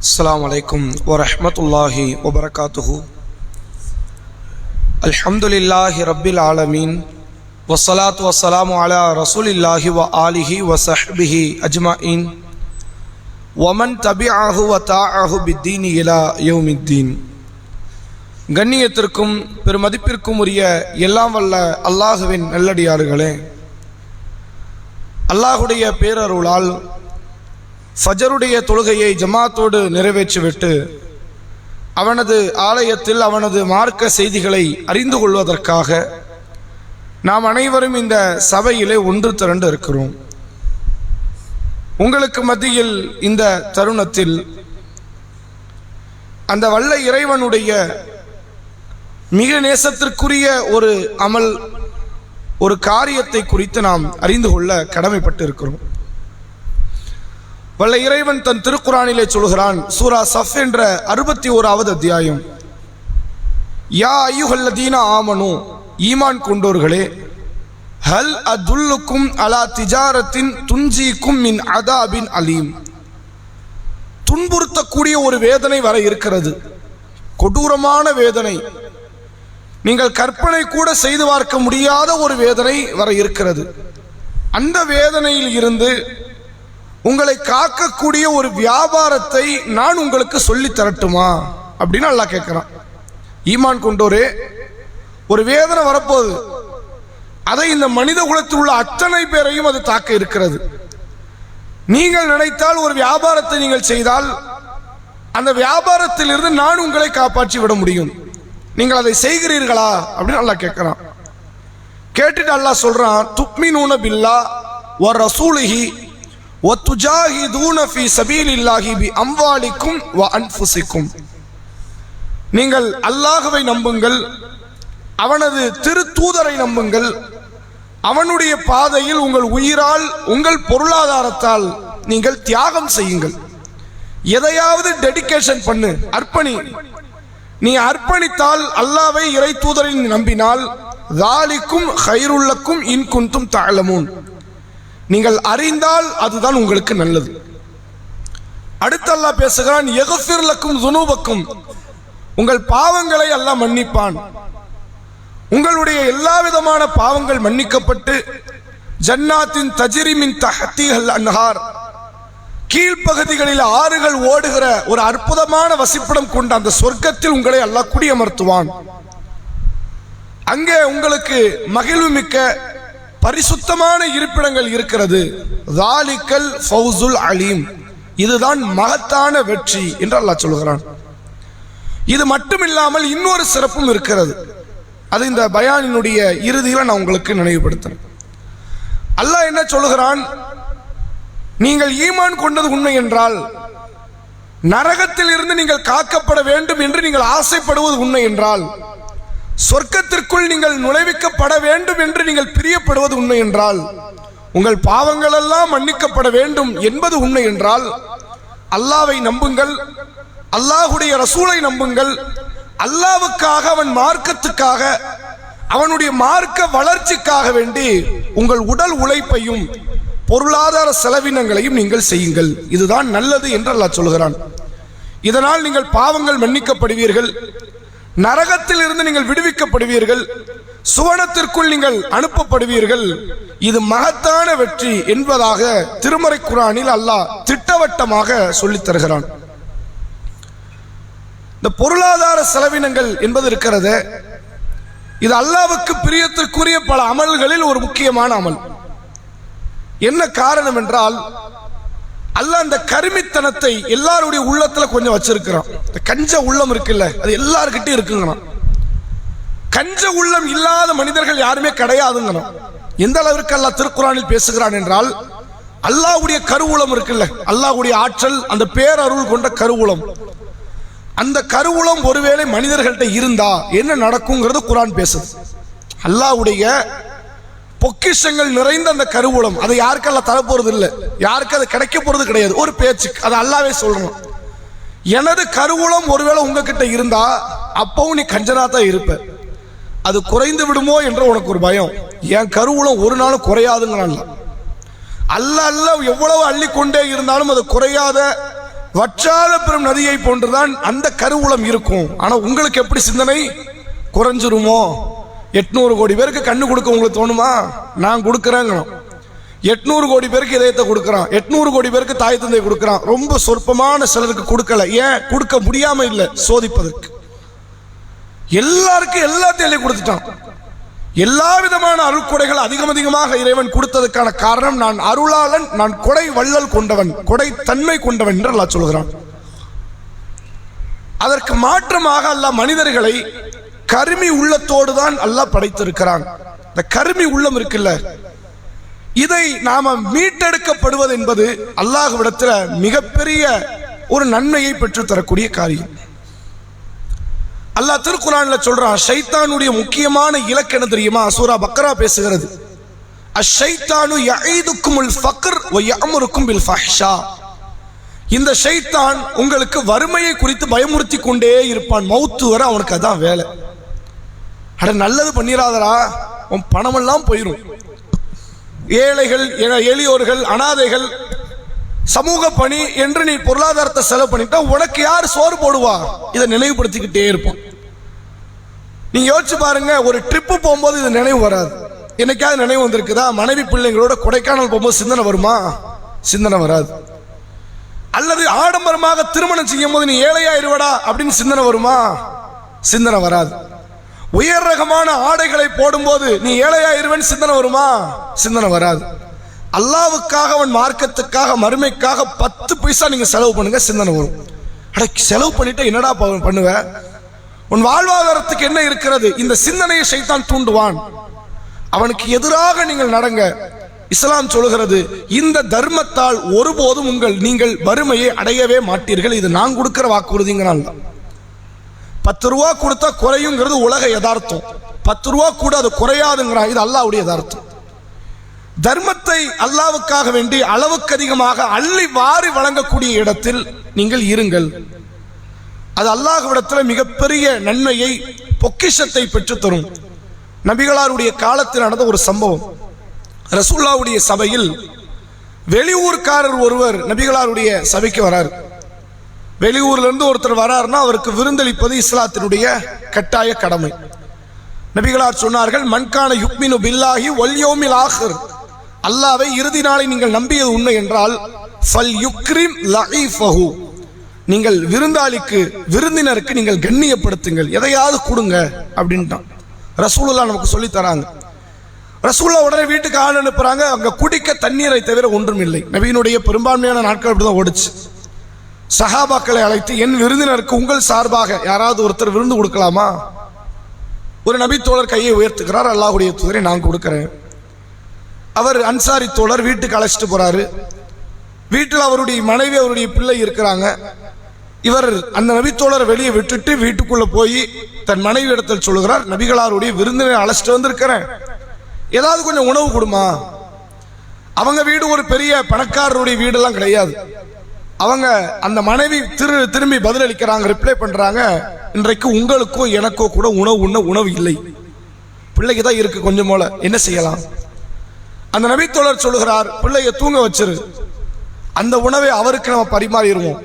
السلام عليكم ورحمة الله وبركاته الحمد لله رب العالمين والصلاة والسلام على رسول الله وآله وصحبه أجمعين ومن تبعه وتاعه بالدين إلى يوم الدين கண்ணியத்திற்கும் பெருமதிப்பிற்கும் உரிய எல்லாம் வல்ல அல்லாஹுவின் நல்லடியார்களே அல்லாஹுடைய பேரருளால் ஃபஜருடைய தொழுகையை ஜமாத்தோடு நிறைவேற்றிவிட்டு அவனது ஆலயத்தில் அவனது மார்க்க செய்திகளை அறிந்து கொள்வதற்காக நாம் அனைவரும் இந்த சபையிலே ஒன்று திரண்டு இருக்கிறோம். உங்களுக்கு மத்தியில் இந்த தருணத்தில் அந்த வல்ல இறைவனுடைய மிக நேசத்திற்குரிய ஒரு அமல் ஒரு காரியத்தை குறித்து நாம் அறிந்து கொள்ள கடமைப்பட்டு இருக்கிறோம் வல்ல இறைவன் தன் திருக்குறானிலே சொல்கிறான் சூரா சஃப் என்ற அறுபத்தி ஓராவது அத்தியாயம். யா ஐயுகல்லதீன ஆமனு ஈமான் கொண்டோர்களே ஹல் அதுல்லுக்கும் அலா திஜாரத்தின் துஞ்சிக்கும் மின் அதாபின் அலீம். துன்புறுத்தக்கூடிய ஒரு வேதனை வர இருக்கிறது. கொடூரமான வேதனை. நீங்கள் கற்பனை கூட செய்து பார்க்க முடியாத ஒரு வேதனை வர இருக்கிறது. அந்த வேதனையில் இருந்து உங்களை காக்கக்கூடிய ஒரு வியாபாரத்தை நான் உங்களுக்கு சொல்லி தரட்டுமா? அப்படின்னு அல்லாஹ் கேட்குறான். ஈமான் கொண்டோரே ஒரு வேதனை வரப்போகுது. அதை இந்த மனித குலத்தில் உள்ள அத்தனை பேரையும் அது தாக்க இருக்கிறது. நீங்கள் நினைத்தால் ஒரு வியாபாரத்தை நீங்கள் செய்தால் அந்த வியாபாரத்திலிருந்து நான் உங்களை காப்பாற்றி விட முடியும். நீங்கள் அதை செய்கிறீர்களா? அப்படின்னு அல்லாஹ் கேட்குறான். கேட்டுட்டு அல்லாஹ் சொல்றான் துக்மினூன பில்லா வ ரசூலிஹி நீங்கள் அல்லாஹ்வை நம்புங்கள் அவனது திருத்தூதரை நம்புங்கள். அவனுடைய பாதையில் உங்கள் உயிரால் உங்கள் பொருளாதாரத்தால் நீங்கள் தியாகம் செய்யுங்கள். எதையாவது டெடிகேஷன் பண்ணு அர்ப்பணி. நீ அர்ப்பணித்தால் அல்லாவை இறை தூதரின் நம்பினால் தாலிக்கும் ஹைருள்ளக்கும் இன்குந்தும் தாழமுன் நீங்கள் அறிந்தால் அதுதான் உங்களுக்கு நல்லது. அடுத்து அல்லாஹ் பேசுகிறான் எகஃபிர்லக்கும் துனூபக்கும். உங்கள் பாவங்களை அல்லாஹ் மன்னிப்பான். உங்களுடைய எல்லா விதமான பாவங்கள் மன்னிக்கப்பட்டு ஜன்னாத்தின் தஜிரிமின் தஹத்திகள் அன்ஹார். கீழ்ப்பகுதிகளில் ஆறுகள் ஓடுகிற ஒரு அற்புதமான வசிப்பிடம் கொண்ட அந்த சொர்க்கத்தில் உங்களை அல்லாஹ் குடியமர்த்துவான். அங்கே உங்களுக்கு மகிழ்வு மிக்க பரிசுத்தமான இருப்பிடங்கள் இருக்கிறது. தாலிக்கல் ஃபவுசுல் அலீம் இதுதான் மகத்தான வெற்றி என்று அல்லாஹ் சொல்கிறான். இது மட்டும் இல்லாமல் இன்னொரு சிறப்பும் இருக்கிறது. அது இந்த பயானினுடைய இறுதியில் நான் உங்களுக்கு நினைவுபடுத்துறேன். அல்லாஹ் என்ன சொல்லுகிறான் நீங்கள் ஈமான் கொண்டது உண்மை என்றால் நரகத்தில் இருந்து நீங்கள் காக்கப்பட வேண்டும் என்று நீங்கள் ஆசைப்படுவது உண்மை என்றால் சொர்க்கத்திற்குள் நீங்கள் நுழைவிக்கப்பட வேண்டும் என்று நீங்கள் பிரியப்படுவது உண்மை என்றால் உங்கள் பாவங்களெல்லாம் மன்னிக்கப்பட வேண்டும் என்பது உண்மை என்றால் அல்லாவை நம்புங்கள் அல்லாஹுடைய ரசூலை நம்புங்கள் அல்லாவுக்காக அவன் மார்க்கத்துக்காக அவனுடைய மார்க்க வளர்ச்சிக்காக வேண்டி உங்கள் உடல் உழைப்பையும் பொருளாதார செலவினங்களையும் நீங்கள் செய்யுங்கள். இதுதான் நல்லது என்று அல்லாஹ் சொல்கிறான் இதனால் நீங்கள் பாவங்கள் மன்னிக்கப்படுவீர்கள். நரகத்தில் இருந்து நீங்கள் விடுவிக்கப்படுவீர்கள். சுவனத்திற்குள் நீங்கள் அனுப்பப்படுவீர்கள். இது மகத்தான வெற்றி என்பதாக திருமறை குரானில் அல்லாஹ் திட்டவட்டமாக சொல்லித் தருகிறான். இந்த பொருளாதார செலவினங்கள் என்பது இருக்கிறது. இது அல்லாவுக்கு பிரியத்திற்குரிய பல அமல்களில் ஒரு முக்கியமான அமல். என்ன காரணம் என்றால் அல்லாஹ் அந்த கருமித்தனத்தை எல்லாருடைய உள்ளத்துல கொஞ்சம் வச்சிருக்கிறான். இந்த கஞ்ச உள்ளம் இருக்குல்ல அது எல்லார்கிட்டயும் இருக்குங்கண்ணா கஞ்ச உள்ளம் இல்லாத மனிதர்கள் யாருமே கிடையாதுங்கணும் எந்த அளவிற்கு அல்லாஹ் திருக்குறானில் பேசுகிறான் என்றால் அல்லாஹ்வுடைய கருவூலம் இருக்குல்ல அல்லாஹ்வுடைய ஆற்றல் அந்த பேரருள் கொண்ட கருவூலம். அந்த கருவூலம் ஒருவேளை மனிதர்கள்ட்ட இருந்தா என்ன நடக்குங்கிறது குரான் பேசுது. அல்லாஹ்வுடைய பொக்கிஷங்கள் நிறைந்த அந்த கருவூலம். அதை யாருக்கெல்லாம் தரப்போறது இல்லை யாருக்கு அது கிடைக்க போறது கிடையாது. ஒரு பேச்சு அது அல்லாவே சொல்லணும் எனது கருவூலம் ஒருவேளை உங்ககிட்ட இருந்தா அப்பவும் நீ கஞ்சனா தான் இருப்ப. அது குறைந்து விடுமோ என்ற உனக்கு ஒரு பயம். என் கருவூலம் ஒரு நாளும் குறையாதுங்கிறான்ல அல்ல அல்ல எவ்வளவு அள்ளி கொண்டே இருந்தாலும் அது குறையாத வற்றாத பெரும் நதியை போன்றுதான் அந்த கருவூலம் இருக்கும். ஆனா உங்களுக்கு எப்படி சிந்தனை? குறைஞ்சிருமோ? எட்நூறு கோடி பேருக்கு கண்ணு கொடுக்க உங்களுக்கு தோணுமா? நான் கொடுக்குறேங்க எட்நூறு கோடி பேருக்கு இதயத்தை கொடுக்குறான். எட்நூறு கோடி பேருக்கு தாய் தந்தை கொடுக்குறான். ரொம்ப சொற்பமான சிலருக்கு கொடுக்கல. ஏன்? கொடுக்க முடியாம இல்லை. சோதிப்பதற்கு. எல்லாருக்கும் எல்லாத்தையும் எழுதி கொடுத்துட்டான். எல்லா விதமான அருள்கொடைகள் அதிகம் அதிகமாக இறைவன் கொடுத்ததுக்கான காரணம் நான் அருளாளன் நான் கொடை வள்ளல் கொண்டவன் கொடை தன்மை கொண்டவன் என்று அல்லாஹ் சொல்கிறான் அதற்கு மாற்றமாக அல்ல மனிதர்களை கருமி உள்ளத்தோடு தான் அல்லாஹ் படைத்திருக்கிறான். இந்த கருமி உள்ளம் இருக்குல்ல. இதை நாம மீட்டெடுக்கப்படுவது என்பது அல்லாஹ்விடத்துல மிகப்பெரிய ஒரு நன்மையை பெற்றுத்தரக்கூடிய காரியம். அல்லாஹ் திருக்குறான்ல சொல்றான் ஷைத்தானுடைய முக்கியமான இலக்கு என்ன தெரியுமா? சூரா பக்ரா பேசுகிறது. அஷைத்தானு யஈதுக்குமுல் ஃபக்ர் வ யஅமுருக்கும் பில் ஃபஹ்ஷா. இந்த ஷைத்தான் உங்களுக்கு வறுமையை குறித்து பயமுறுத்தி கொண்டே இருப்பான். மௌத்து வர அவனுக்கு அதான் வேலை. அட நல்லது பண்ணிடாதடா உன் பணமெல்லாம் போயிடும் ஏழைகள் எளியோர்கள் அனாதைகள் சமூக பணி என்று நீ பொருளாதாரத்தை செலவு பண்ணிட்டா உனக்கு யார் சோறு போடுவா? இதை நினைவுபடுத்திக்கிட்டே இருப்போம். நீங்க யோசிச்சு பாருங்க ஒரு ட்ரிப்பு போகும்போது இது நினைவு வராது. என்னைக்காவது நினைவு வந்திருக்குதா? மனைவி பிள்ளைங்களோட கொடைக்கானல் போகும்போது சிந்தனை வருமா? சிந்தனை வராது. அல்லது ஆடம்பரமாக திருமணம் செய்யும் போது நீ ஏழையாயிருவடா அப்படின்னு சிந்தனை வருமா? சிந்தனை வராது. உயர் ரகமான ஆடைகளை போடும்போது நீ ஏழையாயிருவன் சிந்தனை வருமா? சிந்தனை வராது. அல்லாவுக்காக அவன் மார்க்கத்துக்காக மறுமைக்காக பத்து பைசா நீங்க செலவு பண்ணுங்க சிந்தனை வரும். அட செலவு பண்ணிட்டு என்னடா பண்ணுவ? உன் வாழ்வாதாரத்துக்கு என்ன இருக்கிறது? இந்த சிந்தனையை சைத்தான் தூண்டுவான். அவனுக்கு எதிராக நீங்கள் நடங்க. இஸ்லாம் சொல்கிறது இந்த தர்மத்தால் ஒருபோதும் உங்கள் நீங்கள் வறுமையை அடையவே மாட்டீர்கள். இது நான் கொடுக்கிற வாக்குறுதிங்கிறான். பத்து ரூபா கொடுத்தா குறையுங்கிறது உலக யதார்த்தம். பத்து ரூபா கூட அது குறையாதுங்கிற இது அல்லாவுடைய யதார்த்தம். தர்மத்தை அல்லாவுக்காக வேண்டி அளவுக்கு அதிகமாக அள்ளி வாரி வழங்கக்கூடிய இடத்தில் நீங்கள் இருங்கள். அது அல்லாஹ்விடத்தில் மிகப்பெரிய நன்மையை பொக்கிஷத்தை பெற்றுத்தரும். நபிகளாருடைய காலத்தில் நடந்த ஒரு சம்பவம். ரசூல்லாவுடைய சபையில் வெளியூர்காரர் ஒருவர் நபிகளாருடைய சபைக்கு வரார். வெளியூர்ல இருந்து ஒருத்தர் வராருன்னா அவருக்கு விருந்தளிப்பது இஸ்லாத்தினுடைய கட்டாய கடமை. நபிகளார் சொன்னார்கள் மண்கான யுக்மினு பில்லாஹி ஒல்யோமில் ஆஹிர். அல்லாவை இறுதி நாளை நீங்கள் நம்பியது உண்மை என்றால் ஃபல் யுக்ரிம் லஹீஃபஹு நீங்கள் விருந்தாளிக்கு விருந்தினருக்கு நீங்கள் கண்ணியப்படுத்துங்கள் எதையாவது கொடுங்க அப்படின்ட்டான். ரசூலுல்லா நமக்கு சொல்லி தராங்க. ரசூல்லா உடனே வீட்டுக்கு ஆள் அனுப்புறாங்க அங்க குடிக்க தண்ணீரை தவிர ஒன்றும் இல்லை நபியினுடைய பெரும்பான்மையான நாட்கள் அப்படிதான் ஓடிச்சு. சஹாபாக்களை அழைத்து என் விருந்தினருக்கு உங்கள் சார்பாக யாராவது ஒருத்தர் விருந்து கொடுக்கலாமா? ஒரு நபி தோழர் கையை உயர்த்துக்கிறார் அல்லாஹுடைய தூதரை நான் கொடுக்குறேன். அவர் அன்சாரி தோழர் வீட்டுக்கு அழைச்சிட்டு போறாரு. வீட்டில் அவருடைய மனைவி அவருடைய பிள்ளை இருக்கிறாங்க. இவர் அந்த நபித்தோழரை வெளியே விட்டுட்டு வீட்டுக்குள்ள போய் தன் மனைவி இடத்தில் சொல்லுகிறார் நபிகளாருடைய விருந்தினை அழைச்சிட்டு வந்திருக்கிறேன். ஏதாவது கொஞ்சம் உணவு கொடுமா? அவங்க வீடு ஒரு பெரிய பணக்காரருடைய வீடெல்லாம் கிடையாது. அவங்க அந்த மனைவி திரு திரும்பி பதிலளிக்கிறாங்க ரிப்ளை பண்ணுறாங்க இன்றைக்கு உங்களுக்கோ எனக்கோ கூட உணவு உண்ண உணவு இல்லை. பிள்ளைக்கு தான் இருக்குது கொஞ்சம் போல. என்ன செய்யலாம்? அந்த நபித்தோழர் சொல்லுகிறார் பிள்ளைய தூங்க வச்சிரு. அந்த உணவை அவருக்கு நம்ம பரிமாறிடுவோம்.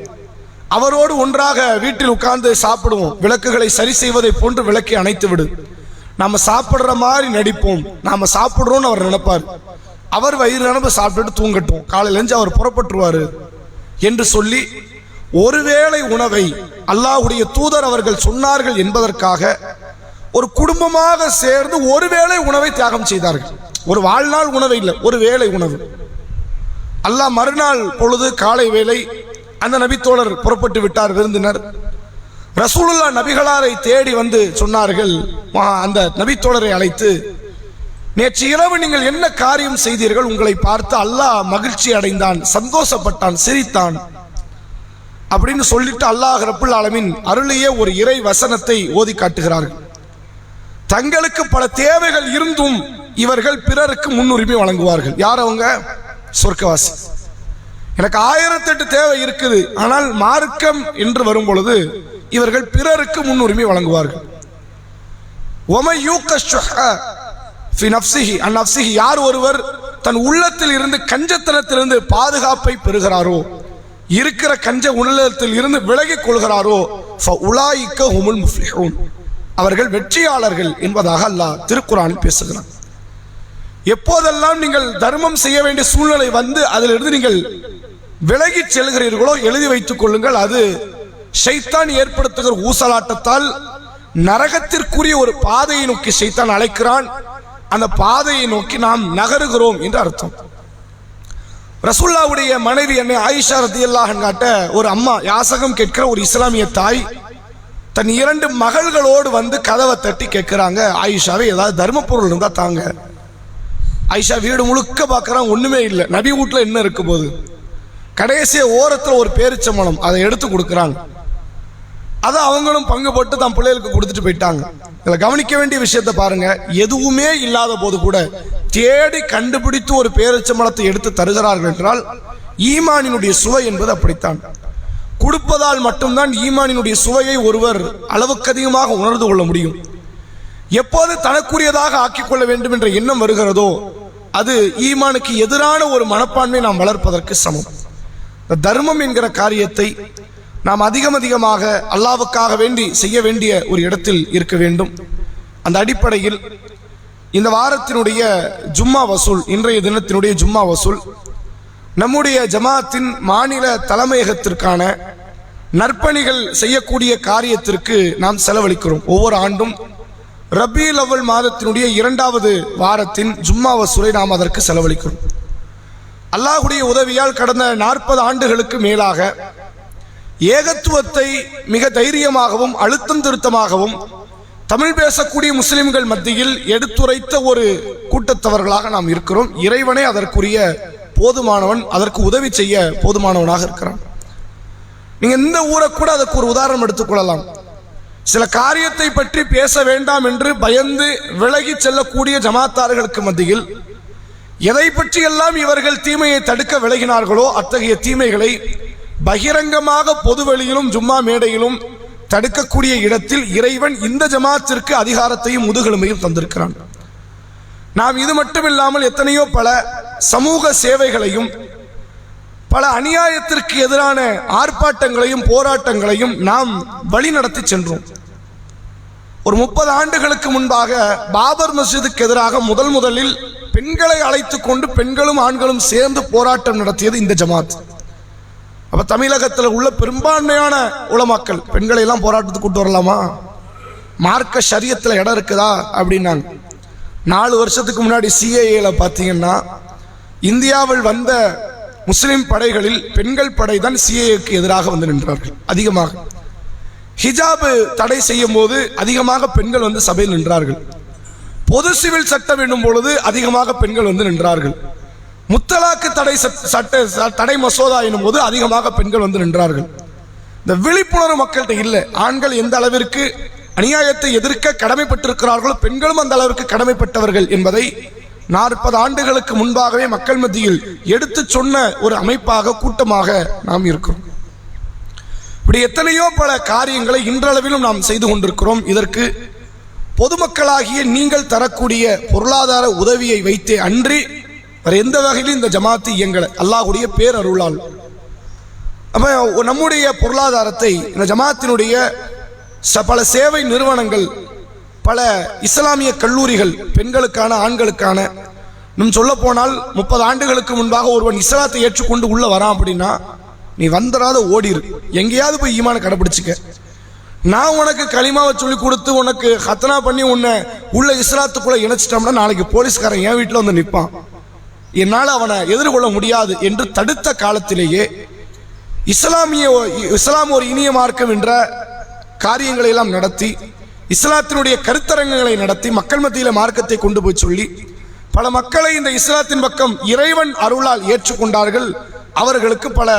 அவரோடு ஒன்றாக வீட்டில் உட்கார்ந்து சாப்பிடுவோம். விளக்குகளை சரி செய்வதை போன்று விளக்கை அணைத்து விடு. நாம் சாப்பிட்ற மாதிரி நடிப்போம். நாம் சாப்பிட்றோன்னு அவர் நினைப்பார். அவர் வயிறு நினைப்பு சாப்பிட்டுட்டு தூங்கட்டும். காலையில் எழுந்து அவர் புறப்பட்டுருவார். என்று சொல்லி ஒருவேளை உணவை அல்லாஹ்வுடைய தூதர் அவர்கள் சொன்னார்கள் என்பதற்காக ஒரு குடும்பமாக சேர்ந்து ஒருவேளை உணவை தியாகம் செய்தார்கள். ஒரு வாழ்நாள் உணவை இல்லை ஒரு வேளை உணவு. அல்லாஹ் மறுநாள் பொழுது காலை வேலை அந்த நபித்தோழர் புறப்பட்டு விட்டார் விருந்தினர். ரசூலுல்லா நபிகளாரை தேடி வந்து சொன்னார்கள் அந்த நபித்தோழரை அழைத்து நேற்று இரவு நீங்கள் என்ன காரியம் செய்தீர்கள்? உங்களை பார்த்து அல்லாஹ் மகிழ்ச்சி அடைந்தான் சந்தோஷப்பட்டான் சிரித்தான் அப்படின்னு சொல்லிட்டு அல்லாஹ் ரப்புல் ஆலமின் அருளிய ஒரு இறை வசனத்தை ஓதி காட்டுகிறார்கள். தங்களுக்கு பல தேவைகள் இருந்தும் இவர்கள் பிறருக்கு முன்னுரிமை வழங்குவார்கள். யார் அவங்க? சொர்க்கவாசி. எனக்கு ஆயிரத்தெட்டு தேவை இருக்குது. ஆனால் மார்க்கம் என்று வரும் பொழுது இவர்கள் பிறருக்கு முன்னுரிமை வழங்குவார்கள். யார் ஒருவர் தன் உள்ளத்தில் இருந்து கஞ்சத்தனத்திலிருந்து பாதுகாப்பை பெறுகிறாரோ இருக்கிற கஞ்ச உணலத்தில் இருந்து விலகிக் கொள்கிறாரோ உலாய்க்க ஹுமுல் முஃப்ளிஹூன் அவர்கள் வெற்றியாளர்கள் என்பதாக அல்லாஹ் திருக்குறானில் பேசுகிறான். எப்போதெல்லாம் நீங்கள் தர்மம் செய்ய வேண்டிய சூழ்நிலை வந்து அதிலிருந்து நீங்கள் விலகி செல்கிறீர்களோ எழுதி வைத்துக் கொள்ளுங்கள். அது ஷைத்தான் ஏற்படுத்துகிற ஊசலாட்டத்தால் நரகத்திற்குரிய ஒரு பாதையை நோக்கி ஷைத்தான் அழைக்கிறான். அந்த பாதையை நோக்கி நாம் நகருகிறோம் என்று அர்த்தம். ரசுல்லாவுடைய மனைவி என்னை ஆயிஷா ரத்தியல்லாஹன் காட்ட ஒரு அம்மா யாசகம் கேட்கிற ஒரு இஸ்லாமிய தாய் தன் இரண்டு மகள்களோடு வந்து கதவை தட்டி கேட்குறாங்க ஆயிஷாவே ஏதாவது தர்ம பொருள் தாங்க. ஆயிஷா வீடு முழுக்க பார்க்குறான் ஒன்றுமே இல்லை. நபி வீட்டில் என்ன இருக்க போகுது கடைசிய ஓரத்தில் ஒரு பேரிச்சம்பளம் அதை எடுத்து கொடுக்குறாங்க. அதை அவங்களும் பங்கு போட்டு தன் பிள்ளைகளுக்கு கொடுத்துட்டு போயிட்டாங்க. இதில் கவனிக்க வேண்டிய விஷயத்தை பாருங்க. எதுவுமே இல்லாத போது கூட தேடி கண்டுபிடித்து ஒரு பேரச்சம்பளத்தை எடுத்து தருகிறார்கள் என்றால் ஈமானினுடைய சுவை என்பது அப்படித்தான். கொடுப்பதால் மட்டும்தான் ஈமானினுடைய சுவையை ஒருவர் அளவுக்கு அதிகமாக உணர்ந்து கொள்ள முடியும். எப்போது தனக்குரியதாக ஆக்கிக்கொள்ள வேண்டும் என்ற எண்ணம் வருகிறதோ அது ஈமானுக்கு எதிரான ஒரு மனப்பான்மை நாம் வளர்ப்பதற்கு சமம். தர்மம் என்கிற காரியத்தை நாம் அதிகம் அதிகமாக அல்லாவுக்காக வேண்டி செய்ய வேண்டிய ஒரு இடத்தில் இருக்க வேண்டும். அந்த அடிப்படையில் இந்த வாரத்தினுடைய ஜும்மா வசூல் இன்றைய தினத்தினுடைய ஜும்மா வசூல் நம்முடைய ஜமாத்தின் மாநில தலைமையகத்திற்கான நற்பணிகள் செய்யக்கூடிய காரியத்திற்கு நாம் செலவழிக்கிறோம். ஒவ்வொரு ஆண்டும் ரபி அவ்வல் மாதத்தினுடைய இரண்டாவது வாரத்தின் ஜும்மா வசூலை நாம் அதற்கு செலவழிக்கிறோம். அல்லாஹுடைய உதவியால் கடந்த நாற்பது ஆண்டுகளுக்கு மேலாக ஏகத்துவத்தை மிக தைரியமாகவும் அழுத்தம் திருத்தமாகவும் தமிழ் பேசக்கூடிய முஸ்லிம்கள் மத்தியில் எடுத்துரைத்த ஒரு கூட்டத்தவர்களாக நாம் இருக்கிறோம். இறைவனே அதற்குரிய போதுமானவன் அதற்கு உதவி செய்ய போதுமானவனாக இருக்கிறான். நீங்க இந்த ஊரை கூட அதற்கு ஒரு உதாரணம் எடுத்துக்கொள்ளலாம் சில காரியத்தை பற்றி பேச வேண்டாம் என்று பயந்து விலகி செல்லக்கூடிய ஜமாத்தார்களுக்கு மத்தியில் எதை பற்றியெல்லாம் இவர்கள் தீமையை தடுக்க விலகினார்களோ அத்தகைய தீமைகளை பகிரங்கமாக பொதுவெளியிலும் ஜும்மா மேடையிலும் தடுக்கக்கூடிய இடத்தில் இறைவன் இந்த ஜமாத்திற்கு அதிகாரத்தையும் முதுகெலுமையும் தந்திருக்கிறான். நாம் இது மட்டுமில்லாமல் எத்தனையோ பல சமூக சேவைகளையும் பல அநியாயத்திற்கு எதிரான ஆர்ப்பாட்டங்களையும் போராட்டங்களையும் நாம் வழிநடத்தி சென்றோம். ஒரு முப்பது ஆண்டுகளுக்கு முன்பாக பாபர் மஸ்ஜிதுக்கு எதிராக முதல் முதலில் பெண்களை அழைத்து கொண்டு பெண்களும் ஆண்களும் சேர்ந்து போராட்டம் நடத்தியது இந்த ஜமாத். அப்போ தமிழகத்தில் உள்ள பெரும்பான்மையான உலமாக்கள் பெண்களை எல்லாம் போராட்டத்துக்கு கூட்டு வரலாமா? மார்க்க சரியத்தில் இடம் இருக்குதா? அப்படின்னாங்க. நாலு வருஷத்துக்கு முன்னாடி சிஏஏல பார்த்தீங்கன்னா இந்தியாவில் வந்த முஸ்லிம் படைகளில் பெண்கள் படை தான் சிஏஏக்கு எதிராக வந்து நின்றார்கள் அதிகமாக. ஹிஜாபு தடை செய்யும் போது அதிகமாக பெண்கள் வந்து சபையில் நின்றார்கள். பொது சிவில் சட்டம் என்னும் பொழுது அதிகமாக பெண்கள் வந்து நின்றார்கள். முத்தலாக்கு தடை சட்ட ச- தடை மசோதா எனும் போது அதிகமாக பெண்கள் வந்து நின்றார்கள். இந்த விழிப்புணர்வு மக்கள்கிட்ட இல்லை. ஆண்கள் எந்த அளவிற்கு அநியாயத்தை எதிர்க்க கடமைப்பட்டிருக்கிறார்களோ பெண்களும் அந்த அளவிற்கு கடமைப்பட்டவர்கள் என்பதை நாற்பது ஆண்டுகளுக்கு முன்பாகவே மக்கள் மத்தியில் எடுத்து சொன்ன ஒரு அமைப்பாக கூட்டமாக நாம் இருக்கிறோம். இப்படி எத்தனையோ பல காரியங்களை இன்றளவிலும் நாம் செய்து கொண்டிருக்கிறோம். இதற்கு பொதுமக்களாகிய நீங்கள் தரக்கூடிய பொருளாதார உதவியை வைத்தே அன்றி வேற எந்த வகையிலும் இந்த ஜமாத்து இயங்கலை. அல்லாஹ்வுடைய பேரருளால் அப்போ நம்முடைய பொருளாதாரத்தை இந்த ஜமாத்தினுடைய ச- பல சேவை நிறுவனங்கள் பல இஸ்லாமிய கல்லூரிகள் பெண்களுக்கான ஆண்களுக்கான இன்னும் சொல்ல போனால் முப்பது ஆண்டுகளுக்கு முன்பாக ஒருவன் இஸ்லாத்தை ஏற்றுக்கொண்டு உள்ள வரான் அப்படின்னா நீ வந்துடாத ஓடிரு. எங்கேயாவது போய் ஈமான கடைபிடிச்சிக்க நான் உனக்கு களிமாவை சொல்லி கொடுத்து உனக்கு ஹத்தனா பண்ணி உன்னை உள்ள இஸ்லாத்துக்குள்ள இணைச்சிட்டோம்னா நாளைக்கு போலீஸ்காரன் என் வீட்டில் வந்து நிற்பான் என்னால் அவனை எதிர்கொள்ள முடியாது என்று தடுத்த காலத்திலேயே இஸ்லாமிய இஸ்லாம் ஒரு இனிய மார்க்கம் என்ற காரியங்களை எல்லாம் நடத்தி இஸ்லாத்தினுடைய கருத்தரங்குகளை நடத்தி மக்கள் மத்தியில் மார்க்கத்தை கொண்டு போய் சொல்லி பல மக்களை இந்த இஸ்லாத்தின் பக்கம் இறைவன் அருளால் ஏற்றுக்கொண்டார்கள். அவர்களுக்கு பல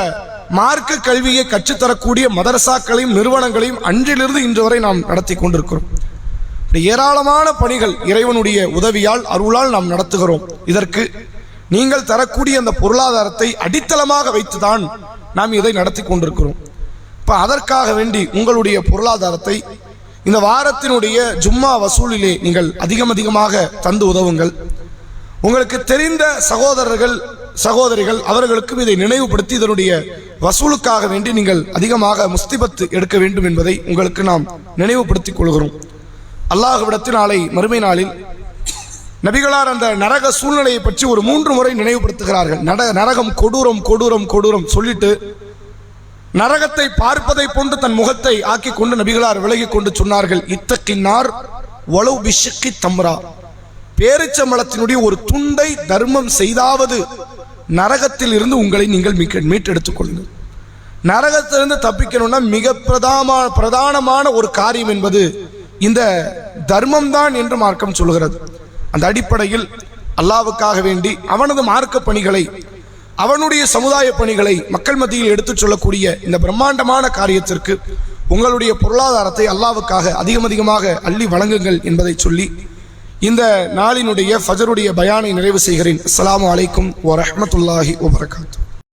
மார்க்க கல்வியை கற்றுத்தரக்கூடிய மதரசாக்களையும் நிறுவனங்களையும் அன்றிலிருந்து இன்று வரை நாம் நடத்தி கொண்டிருக்கிறோம். ஏராளமான பணிகள் இறைவனுடைய உதவியால் அருளால் நாம் நடத்துகிறோம். இதற்கு நீங்கள் தரக்கூடிய அந்த பொருளாதாரத்தை அடித்தளமாக வைத்துதான் நாம் இதை நடத்தி கொண்டிருக்கிறோம். இப்போ அதற்காக வேண்டி உங்களுடைய பொருளாதாரத்தை இந்த வாரத்தினுடைய ஜும்மா வசூலிலே நீங்கள் அதிகம் அதிகமாக தந்து உதவுங்கள். உங்களுக்கு தெரிந்த சகோதரர்கள் சகோதரிகள் அவர்களுக்கும் இதை நினைவுபடுத்தி இதனுடைய வசூலுக்காக வேண்டி நீங்கள் அதிகமாக முஸ்திபத்து எடுக்க வேண்டும் என்பதை உங்களுக்கு நாம் நினைவுபடுத்திக் கொள்கிறோம். அல்லாஹ்விடத்தில் நாளை மறுமை நாளில் நபிகளார் அந்த நரக சூழ்நிலையை பற்றி ஒரு மூன்று முறை நினைவுபடுத்துகிறார்கள். நட நரகம் கொடூரம் கொடூரம் கொடூரம் சொல்லிட்டு நரகத்தை பார்ப்பதை போன்று தன் முகத்தை ஆக்கி கொண்டு நபிகளார் விலகி கொண்டு சொன்னார்கள். இத்தக்கின்னார் வளவு பிஷக்கி தம்ரா. பேரிச்சம்பளத்தினுடைய ஒரு துண்டை தர்மம் செய்தாவது நரகத்தில் இருந்து உங்களை நீங்கள் மீக்க மீட்டெடுத்துக் கொள்ளுங்கள். நரகத்திலிருந்து தப்பிக்கணும்னா மிக பிரதான பிரதானமான ஒரு காரியம் என்பது இந்த தர்மம் தான் என்று மார்க்கம் சொல்கிறது. அந்த அடிப்படையில் அல்லாவுக்காக வேண்டி அவனது மார்க்க பணிகளை அவனுடைய சமுதாய பணிகளை மக்கள் மத்தியில் எடுத்துச் சொல்லக்கூடிய இந்த பிரம்மாண்டமான காரியத்திற்கு உங்களுடைய பொருளாதாரத்தை அல்லாவுக்காக அதிகம் அதிகமாக அள்ளி வழங்குங்கள் என்பதை சொல்லி இந்த நாளினுடைய ஃபஜருடைய பயானை நிறைவு செய்கிறேன். அஸ்ஸலாமு அலைக்கும் வரஹ்மத்துல்லாஹி வபரகாத்து